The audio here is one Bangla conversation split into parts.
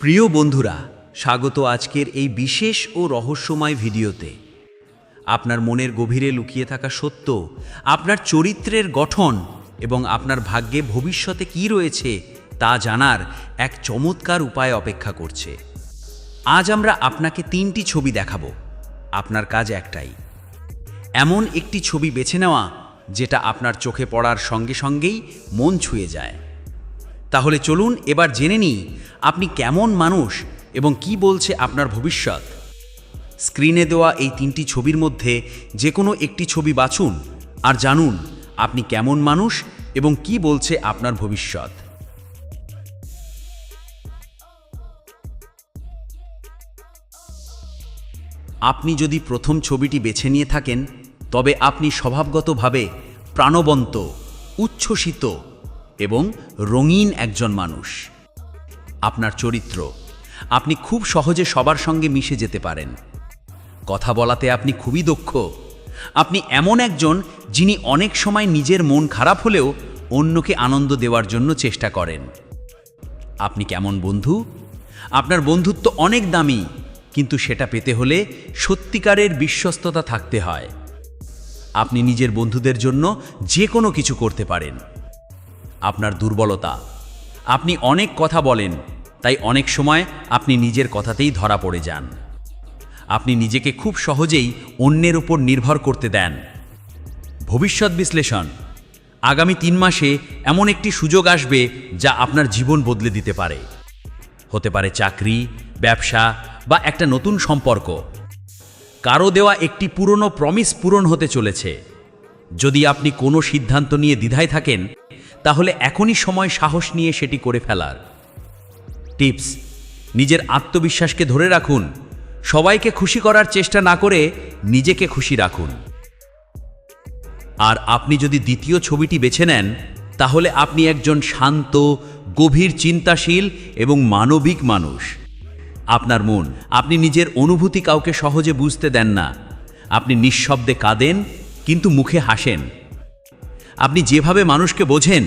প্রিয় বন্ধুরা, স্বাগত আজকের এই বিশেষ ও রহস্যময় ভিডিওতে। আপনার মনের গভীরে লুকিয়ে থাকা সত্য, আপনার চরিত্রের গঠন এবং আপনার ভাগ্যে ভবিষ্যতে কি রয়েছে তা জানার এক চমৎকার উপায় অপেক্ষা করছে। আজ আমরা আপনাকে তিনটি ছবি দেখাবো, আপনার কাজ একটাই। এমন একটি ছবি বেছে নেওয়া, যেটা আপনার চোখে পড়ার সঙ্গে সঙ্গেই মন ছুঁয়ে যায়। তাহলে চলুন এবার জেনে নিই আপনি কেমন মানুষ এবং কি বলছে আপনার ভবিষ্যৎ। স্ক্রিনে দেওয়া এই তিনটি ছবির মধ্যে যে কোনো একটি ছবি বাছুন আর জানুন আপনি কেমন মানুষ এবং কি বলছে আপনার ভবিষ্যৎ। আপনি যদি প্রথম ছবিটি বেছে নিয়ে থাকেন, তবে আপনি স্বভাবগতভাবে প্রাণবন্ত, উচ্ছ্বসিত এবং রঙিন একজন মানুষ। আপনার চরিত্র। আপনি খুব সহজে সবার সঙ্গে মিশে যেতে পারেন। কথা বলাতে আপনি খুবই দক্ষ। আপনি এমন একজন যিনি অনেক সময় নিজের মন খারাপ হলেও অন্যকে আনন্দ দেওয়ার জন্য চেষ্টা করেন। আপনি কেমন বন্ধু? আপনার বন্ধুত্ব অনেক দামি, কিন্তু সেটা পেতে হলে সত্যিকারের বিশ্বস্ততা থাকতে হয়। আপনি নিজের বন্ধুদের জন্য যে কোনো কিছু করতে পারেন। আপনার দুর্বলতা। আপনি অনেক কথা বলেন, তাই অনেক সময় আপনি নিজের কথাতেই ধরা পড়ে যান। আপনি নিজেকে খুব সহজেই অন্যের উপর নির্ভর করতে দেন। ভবিষ্যৎ বিশ্লেষণ। আগামী তিন মাসে এমন একটি সুযোগ আসবে যা আপনার জীবন বদলে দিতে পারে। হতে পারে চাকরি, ব্যবসা বা একটা নতুন সম্পর্ক। কারও দেওয়া একটি পুরনো প্রমিস পূরণ হতে চলেছে। যদি আপনি কোনো সিদ্ধান্ত নিয়ে দ্বিধায় থাকেন তাহলে এখনই সময় সাহস নিয়ে সেটি করে ফেলার। টিপস, নিজের আত্মবিশ্বাসকে ধরে রাখুন। সবাইকে খুশি করার চেষ্টা না করে নিজেকে খুশি রাখুন। আর আপনি যদি দ্বিতীয় ছবিটি বেছে নেন, তাহলে আপনি একজন শান্ত, গভীর চিন্তাশীল এবং মানবিক মানুষ। আপনার মন, আপনি নিজের অনুভূতি কাউকে সহজে বুঝতে দেন না। আপনি নিঃশব্দে কাঁদেন, কিন্তু মুখে হাসেন। আপনি যেভাবে মানুষকে বোঝেন,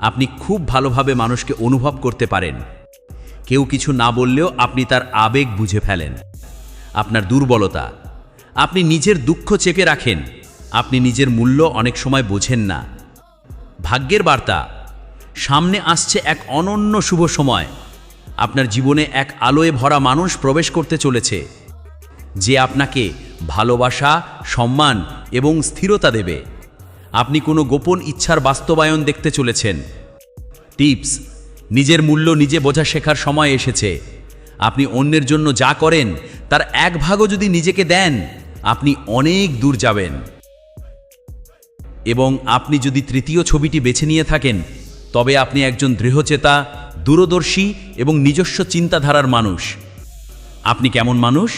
আপনি খুব ভালোভাবে মানুষকে অনুভব করতে পারেন। কেউ কিছু না বললেও আপনি তার আবেগ বুঝে ফেলেন। আপনার দুর্বলতা, আপনি নিজের দুঃখ চেপে রাখেন, আপনি নিজের মূল্য অনেক সময় বোঝেন না। ভাগ্যের বার্তা, সামনে আসছে এক অনন্য শুভ সময়। আপনার জীবনে এক আলোয় ভরা মানুষ প্রবেশ করতে চলেছে। যে আপনাকে ভালোবাসা, সম্মান এবং স্থিরতা দেবে। আপনি কোনো গোপন ইচ্ছার বাস্তবায়ন দেখতে চলেছেন। টিপস, নিজের মূল্য নিজে বোঝা শেখার সময় এসেছে। আপনি অন্যের জন্য যা করেন, তার এক ভাগও যদি নিজেকে দেন, আপনি অনেক দূর যাবেন। এবং আপনি যদি তৃতীয় ছবিটি বেছে নিয়ে থাকেন, তবে আপনি একজন দৃঢ়চেতা, দূরদর্শী এবং নিজস্ব চিন্তাধারার মানুষ। আপনি কেমন মানুষ?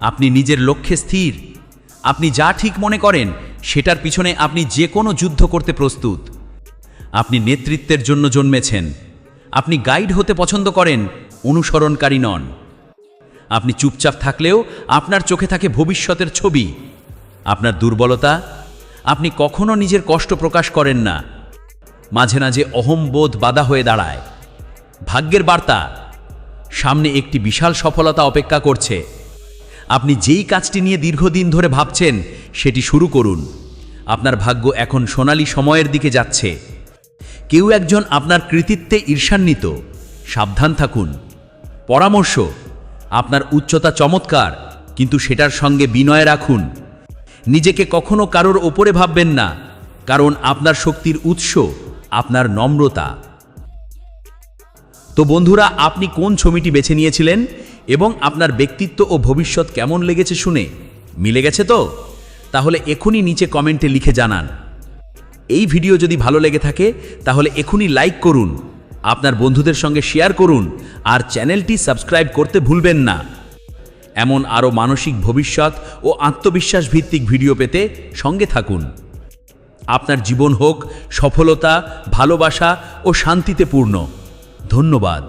আপনি নিজের লক্ষ্যে স্থির। আপনি যা ঠিক মনে করেন সেটার পিছনে আপনি যে কোনো যুদ্ধ করতে প্রস্তুত। আপনি নেতৃত্বের জন্য জন্মেছেন। আপনি গাইড হতে পছন্দ করেন, অনুসরণকারী নন। আপনি চুপচাপ থাকলেও আপনার চোখে থাকে ভবিষ্যতের ছবি। আপনার দুর্বলতা, আপনি কখনো নিজের কষ্ট প্রকাশ করেন না। মাঝে মাঝে অহমবোধ বাধা হয়ে দাঁড়ায়। ভাগ্যের বার্তা, সামনে একটি বিশাল সফলতা অপেক্ষা করছে। আপনি যেই কাজটি নিয়ে দীর্ঘদিন ধরে ভাবছেন, সেটি শুরু করুন। আপনার ভাগ্য এখন সোনালি সময়ের দিকে যাচ্ছে। কেউ একজন আপনার কৃতিত্বে ঈর্ষান্বিত। সাবধান থাকুন। পরামর্শ, আপনার উচ্চতা চমৎকার, কিন্তু সেটার সঙ্গে বিনয় রাখুন। নিজেকে কখনো কারোর ওপরে ভাববেন না, কারণ আপনার শক্তির উৎস, আপনার নম্রতা। তো বন্ধুরা, আপনি কোন ছবিটি বেছে নিয়েছিলেন? এবং আপনার ব্যক্তিত্ব ও ভবিষ্যৎ কেমন লেগেছে শুনে মিলে গেছে তো? তাহলে এখনই নিচে কমেন্টে লিখে জানান। এই ভিডিও যদি ভালো লেগে থাকে, তাহলে এখনই লাইক করুন, আপনার বন্ধুদের সঙ্গে শেয়ার করুন, আর চ্যানেলটি সাবস্ক্রাইব করতে ভুলবেন না। এমন আরও মানসিক ভবিষ্যৎ ও আত্মবিশ্বাস ভিত্তিক ভিডিও পেতে সঙ্গে থাকুন। আপনার জীবন হোক সফলতা, ভালোবাসা ও শান্তিতে পূর্ণ। ধন্যবাদ।